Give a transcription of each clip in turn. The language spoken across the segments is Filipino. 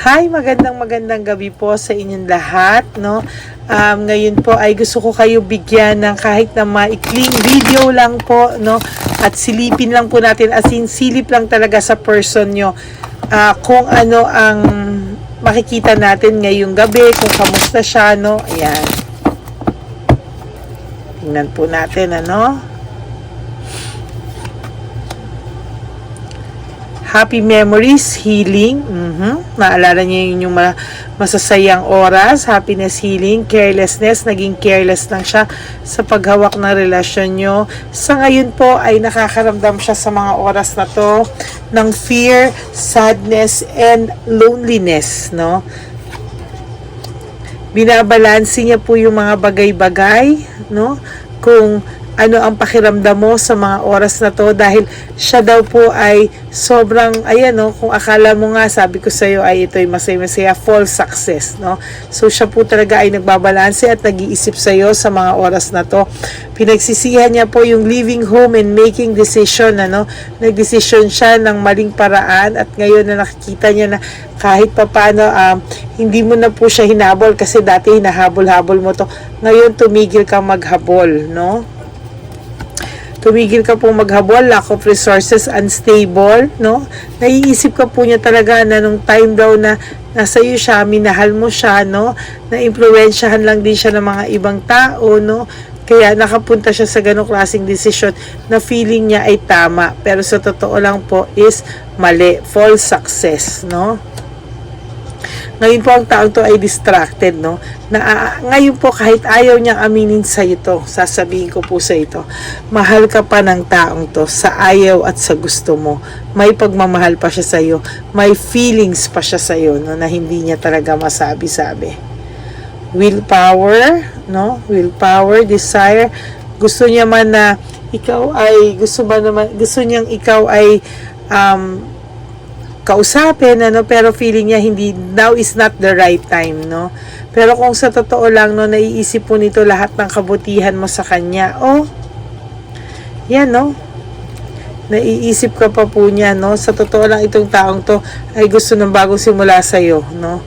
Hi, magandang magandang gabi po sa inyong lahat, no? Um, ngayon po ay gusto ko kayo bigyan ng kahit na maikling video lang po, no? At silipin lang po natin, as in silip lang talaga sa person nyo ah, kung ano ang makikita natin ngayong gabi, kung kamusta siya, no? Ayan. Tingnan po natin, ano? Happy memories, healing. Mhm. Maalala niyo yun yung ma- masasayang oras, happiness, healing, carelessness. Naging careless lang siya sa paghawak ng relasyon nyo. Sa ngayon po ay nakakaramdam siya sa mga oras na to ng fear, sadness, and loneliness. No? binabalansi niya po yung mga bagay-bagay, no? Kung ano ang pakiramdam mo sa mga oras na to? Dahil siya daw po ay sobrang ayan no kung akala mo nga sabi ko sa iyo ay ito'y masaya-masaya false success no? So siya po talaga ay nagbabalanse at nag-iisip sa iyo sa mga oras na to. Pinagsisihan niya po yung leaving home and making decision ano? Nagdesisyon siya ng maling paraan at ngayon na nakikita niya na kahit papano um, hindi mo na po siya hinabol kasi dati hinahabol-habol mo to. Ngayon tumigil kang maghabol no tumigil ka pong maghabol, lack of resources, unstable, no? Naiisip ka po niya talaga na nung time daw na nasa iyo siya, minahal mo siya, no? Na-impluensyahan lang din siya ng mga ibang tao, no? Kaya nakapunta siya sa ganong klaseng desisyon na feeling niya ay tama. Pero sa totoo lang po is mali. False success, no? Ngayon po ang taong to ay distracted, no? Na, ah, ngayon po kahit ayaw niyang aminin sa ito, sasabihin ko po sa ito, mahal ka pa ng taong to sa ayaw at sa gusto mo. May pagmamahal pa siya sa iyo, may feelings pa siya sa iyo, no? Na hindi niya talaga masabi-sabi. Willpower, no? Willpower, desire. Gusto niya man na ikaw ay gusto ba naman gusto niyang ikaw ay um, kausapin ano pero feeling niya hindi now is not the right time no? Pero kung sa totoo lang no naiisip po nito lahat ng kabutihan mo sa kanya oh yan no? Naiisip ka pa po niya no? Sa totoo lang itong taong to ay gusto ng bagong simula sa iyo no?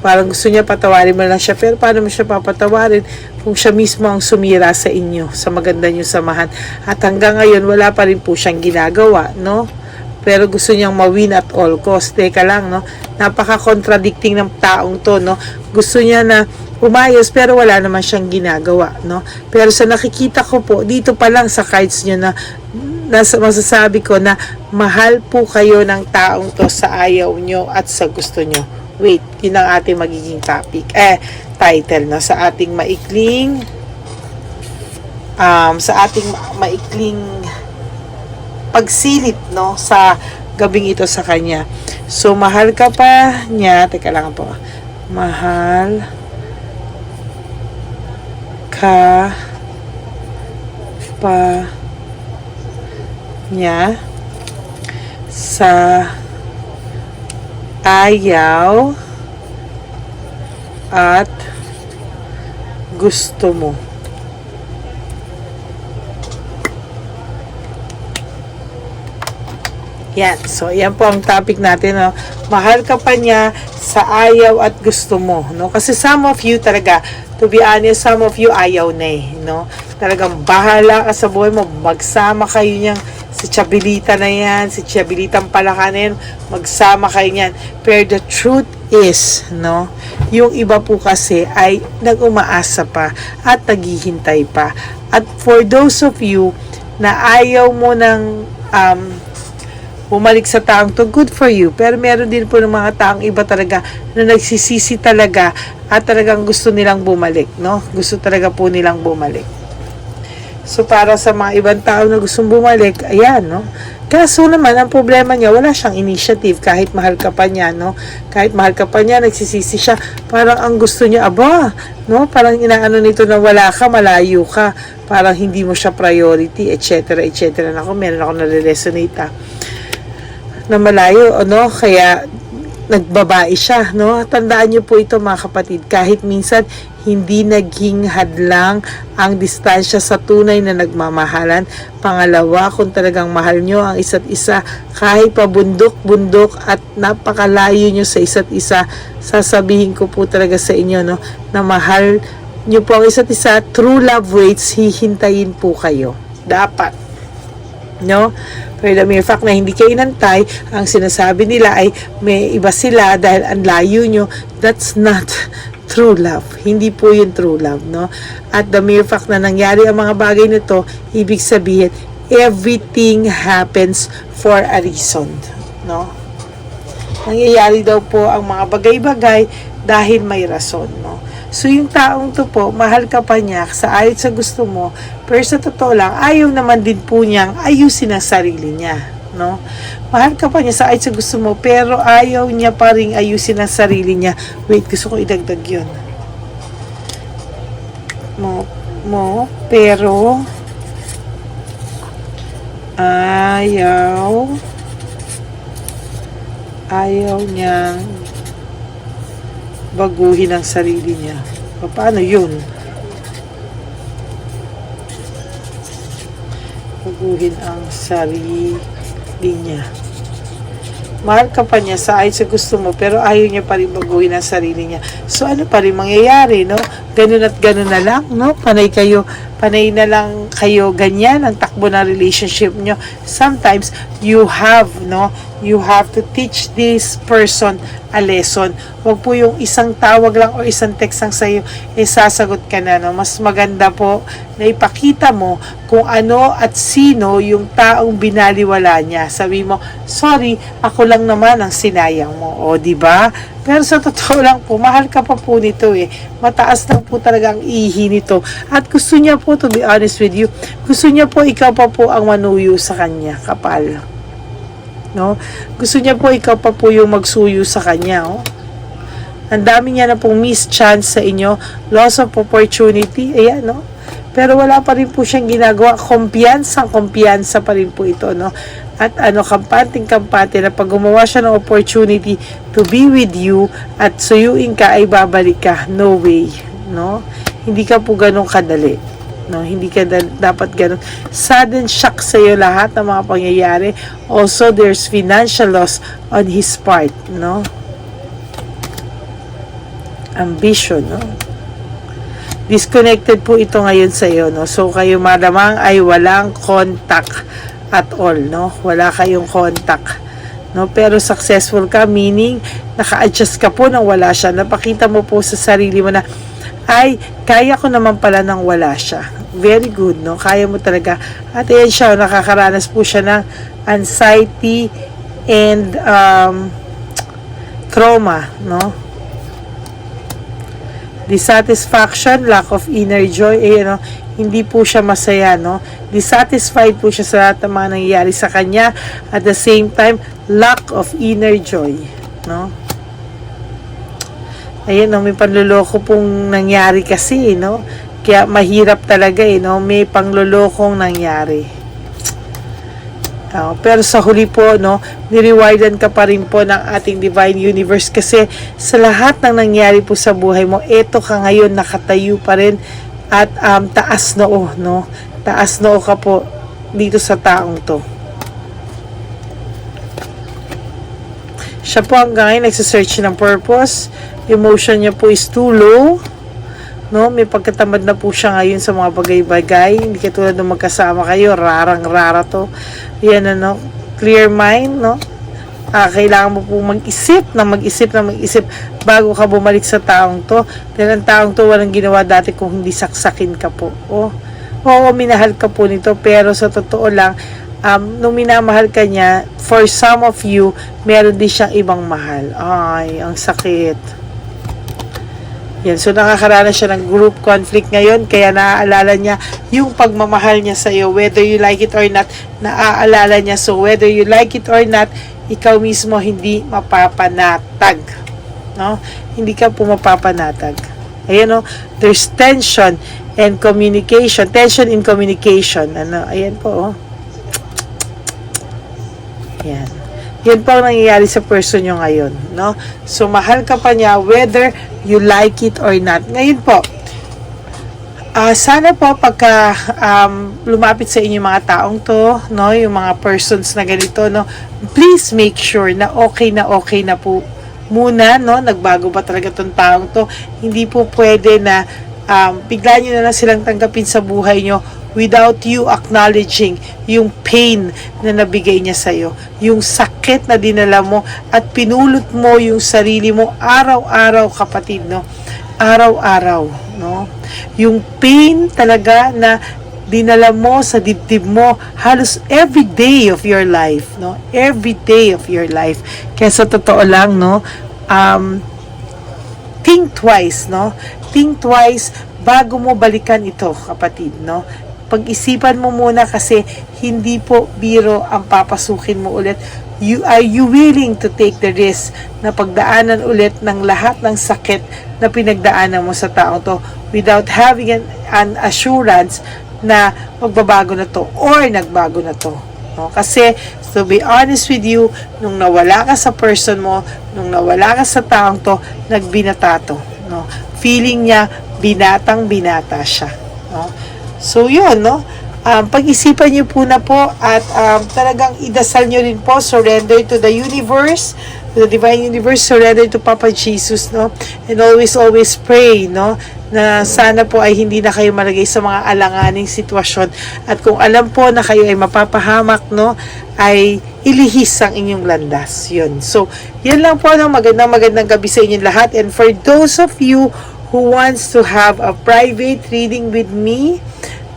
Parang gusto niya patawarin mo lang siya pero paano mo siya papatawarin kung siya mismo ang sumira sa inyo sa maganda niyong samahan? At hanggang ngayon wala pa rin po siyang ginagawa no pero gusto niyang mawin at all cost. Teka lang, no? Napaka-contradicting ng taong to, no? Gusto niya na umayos pero wala naman siyang ginagawa, no? Pero sa nakikita ko po, dito pa lang sa cards niyo na nasa masasabi ko na mahal po kayo ng taong to sa ayaw nyo at sa gusto nyo. Wait, yun ang ating magiging topic. Eh, title, no? Sa ating maikling um, sa ating ma- maikling pagsilip no sa gabing ito sa kanya. So mahal ka pa niya, teka lang po. Mahal ka pa niya sa ayaw at gusto mo. Yan. So, yan po ang topic natin. No? Mahal ka pa niya sa ayaw at gusto mo. No? Kasi some of you talaga, to be honest, some of you ayaw na eh. No? Talagang bahala ka sa buhay mo. Magsama kayo niyang si Chabilita na yan, si Chabilitang palaka na yan, magsama kayo niyan. Pero the truth is, no, yung iba po kasi ay nag-umaasa pa at naghihintay pa. At for those of you na ayaw mo ng um, bumalik sa taong to, good for you. Pero meron din po ng mga taong iba talaga na nagsisisi talaga at talagang gusto nilang bumalik, no? Gusto talaga po nilang bumalik. So, para sa mga ibang tao na gustong bumalik, ayan, no? Kaso naman, ang problema niya, wala siyang initiative kahit mahal ka pa niya, no? Kahit mahal ka pa niya, nagsisisi siya. Parang ang gusto niya, aba, no? Parang inaano nito na wala ka, malayo ka. Parang hindi mo siya priority, etc. etc. Nako, meron ako nare-resonate, ah na malayo, ano, kaya nagbabae siya, no? Tandaan niyo po ito mga kapatid, kahit minsan hindi naging hadlang ang distansya sa tunay na nagmamahalan. Pangalawa, kung talagang mahal nyo ang isa't isa, kahit pa bundok-bundok at napakalayo nyo sa isa't isa, sasabihin ko po talaga sa inyo, no, na mahal nyo po ang isa't isa, true love waits, hihintayin po kayo. Dapat no? Pero the mere fact na hindi kayo inantay, ang sinasabi nila ay may iba sila dahil ang layo nyo, that's not true love. Hindi po yun true love, no? At the mere fact na nangyari ang mga bagay nito, ibig sabihin, everything happens for a reason, no? Nangyayari daw po ang mga bagay-bagay dahil may rason? So, yung taong to po, mahal ka pa niya sa ayot sa gusto mo, pero sa totoo lang, ayaw naman din po niyang ayusin ang sarili niya, no? Mahal ka pa niya sa ayot sa gusto mo, pero ayaw niya pa rin ayusin ang sarili niya. Wait, gusto ko idagdag yun. Mo, mo, pero ayaw ayaw niyang baguhin ang sarili niya. Paano yun? Baguhin ang sarili niya. Mahal ka pa niya sa ayos sa gusto mo, pero ayaw niya pa rin baguhin ang sarili niya. So, ano pa rin mangyayari, no? Ganun at ganun na lang, no? Panay kayo, panay na lang kayo ganyan ang takbo ng relationship nyo. Sometimes, you have, no? You have to teach this person a lesson. Huwag po yung isang tawag lang o isang text lang sa'yo, eh sasagot ka na, no? Mas maganda po na ipakita mo kung ano at sino yung taong binaliwala niya. Sabi mo, sorry, ako lang naman ang sinayang mo. O, di ba? Pero sa totoo lang po, mahal ka pa po nito eh. Mataas lang po talaga ang ihi nito. At gusto niya po, to be honest with you, gusto niya po ikaw pa po ang manuyo sa kanya, kapal. No? Gusto niya po ikaw pa po yung magsuyo sa kanya, oh. Ang dami niya na pong miss chance sa inyo, loss of opportunity, ayan, no? Pero wala pa rin po siyang ginagawa. Kumpiyansa, kumpiyansa pa rin po ito, no? At ano, kampanting kampante na pag gumawa siya ng opportunity to be with you at suyuin ka ay babalik ka. No way, no? Hindi ka po ganun kadali. No, hindi ka da- dapat ganun. Sudden shock sa iyo lahat ng mga pangyayari. Also, there's financial loss on his part, no? Ambition, no? disconnected po ito ngayon sa iyo no so kayo malamang ay walang contact at all no wala kayong contact no pero successful ka meaning naka-adjust ka po nang wala siya napakita mo po sa sarili mo na ay kaya ko naman pala nang wala siya very good no kaya mo talaga at ayan siya nakakaranas po siya ng anxiety and um, trauma no dissatisfaction, lack of inner joy, eh, ano, hindi po siya masaya, no? Dissatisfied po siya sa lahat ng mga nangyayari sa kanya. At the same time, lack of inner joy, no? Ayan, no, may panluloko pong nangyari kasi, no? Kaya mahirap talaga, eh, no? May panglulokong nangyari. Oh, pero sa huli po, no, nirewardan ka pa rin po ng ating divine universe kasi sa lahat ng nangyari po sa buhay mo, eto ka ngayon nakatayo pa rin at um, taas noo, no? Taas noo ka po dito sa taong to. Siya po hanggang ngayon nagsisearch ng purpose. Emotion niya po is too low. No, may pagkatamad na po siya ngayon sa mga bagay-bagay. Hindi katulad ng magkasama kayo, rarang-rara to. Yan ano, clear mind, no? Ah, kailangan mo po mag-isip na mag-isip na mag-isip bago ka bumalik sa taong to. Dahil ang taong to walang ginawa dati kung hindi saksakin ka po. Oh, oo, minahal ka po nito pero sa totoo lang, um, nung minamahal ka niya, for some of you, meron din siyang ibang mahal. Ay, ang sakit. Yan, so nakakaranas siya ng group conflict ngayon, kaya naaalala niya yung pagmamahal niya sa iyo, whether you like it or not, naaalala niya. So whether you like it or not, ikaw mismo hindi mapapanatag. No? Hindi ka po mapapanatag. Ayan no, there's tension and communication, tension in communication. Ano, ayan po oh. Yan. Yan po ang nangyayari sa person nyo ngayon, no? So, mahal ka pa niya whether you like it or not. Ngayon po, Ah, sana po pagka um, lumapit sa inyo mga taong to, no, yung mga persons na ganito, no, please make sure na okay na okay na po muna, no, nagbago ba talaga tong taong to. Hindi po pwede na um, bigla nyo na lang silang tanggapin sa buhay nyo without you acknowledging yung pain na nabigay niya sa'yo, yung sakit na dinala mo at pinulot mo yung sarili mo araw-araw kapatid, no, araw-araw, no? Yung pain talaga na dinala mo sa dibdib mo halos every day of your life, no? Every day of your life. Kaya sa totoo lang, no? Um, think twice, no? Think twice bago mo balikan ito, kapatid, no? Pag-isipan mo muna kasi hindi po biro ang papasukin mo ulit. You, are you willing to take the risk na pagdaanan ulit ng lahat ng sakit na pinagdaanan mo sa tao to without having an, an assurance na magbabago na to or nagbago na to. No? Kasi, to be honest with you, nung nawala ka sa person mo, nung nawala ka sa taong to, nagbinata to. No? Feeling niya, binatang binata siya. No? So, yun, no? Um, pag-isipan niyo po na po at um, talagang idasal niyo rin po, surrender to the universe, to the divine universe, surrender to Papa Jesus, no? And always, always pray, no? Na sana po ay hindi na kayo malagay sa mga alanganing sitwasyon. At kung alam po na kayo ay mapapahamak, no? Ay ilihis ang inyong landas. Yun. So, yan lang po, no? Magandang magandang gabi sa inyong lahat. And for those of you who wants to have a private reading with me,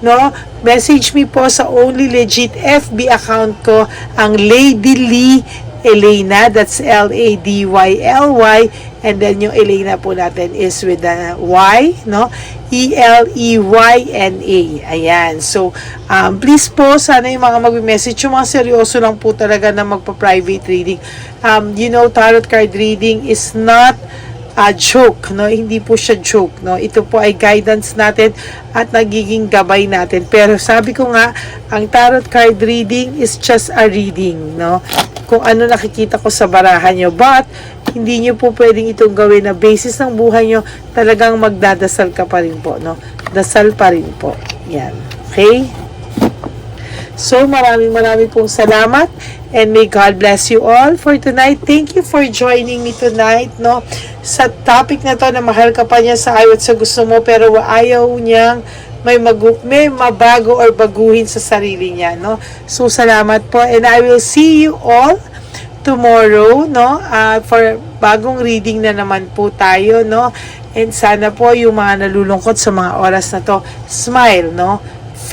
no? Message me po sa Only Legit FB account ko, ang Lady Lee Elena, that's L-A-D-Y-L-Y, and then yung Elena po natin is with the Y, no? E-L-E-Y-N-A. Ayan. So, um, please po, sana yung mga mag-message, yung mga seryoso lang po talaga na magpa-private reading. Um, you know, tarot card reading is not a joke, no? Hindi po siya joke, no? Ito po ay guidance natin at nagiging gabay natin. Pero sabi ko nga, ang tarot card reading is just a reading, no? Kung ano nakikita ko sa barahan nyo. But, hindi nyo po pwedeng itong gawin na basis ng buhay nyo, talagang magdadasal ka pa rin po, no? Dasal pa rin po. Yan. Okay? So, maraming maraming pong salamat and may God bless you all for tonight. Thank you for joining me tonight, no? Sa topic na to na mahal ka pa niya sa ayaw sa gusto mo pero ayaw niyang may, magu- may mabago or baguhin sa sarili niya, no? So, salamat po and I will see you all tomorrow, no? Uh, for bagong reading na naman po tayo, no? And sana po yung mga nalulungkot sa mga oras na to, smile, no?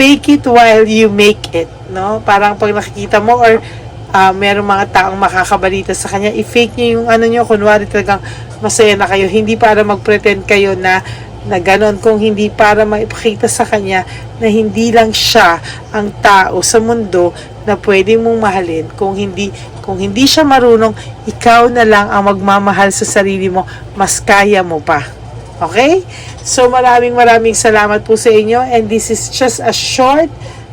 Fake it while you make it, no? Parang pag nakikita mo or uh, merong mga taong makakabalita sa kanya, i-fake niyo yung ano niyo, kunwari talagang masaya na kayo. Hindi para mag-pretend kayo na na ganon kung hindi para maipakita sa kanya na hindi lang siya ang tao sa mundo na pwede mong mahalin kung hindi kung hindi siya marunong ikaw na lang ang magmamahal sa sarili mo mas kaya mo pa okay? So maraming maraming salamat po sa inyo. And this is just a short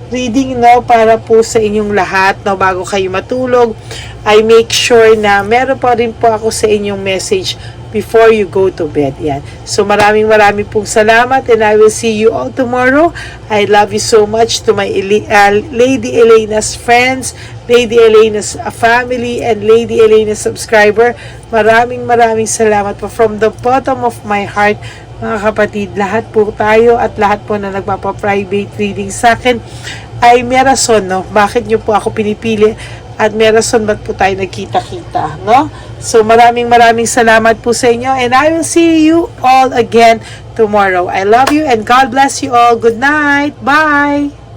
reading no para po sa inyong lahat no bago kayo matulog I make sure na meron pa rin po ako sa inyong message before you go to bed. Yan. So maraming maraming pong salamat and I will see you all tomorrow. I love you so much to my uh, Lady Elena's friends, Lady Elena's uh, family, and Lady Elena's subscriber. Maraming maraming salamat po from the bottom of my heart mga kapatid, lahat po tayo at lahat po na nagpapa-private reading sa akin ay may rason, no? Bakit nyo po ako pinipili at may rason ba't po tayo nagkita-kita, no? So maraming maraming salamat po sa inyo and I will see you all again tomorrow. I love you and God bless you all. Good night. Bye!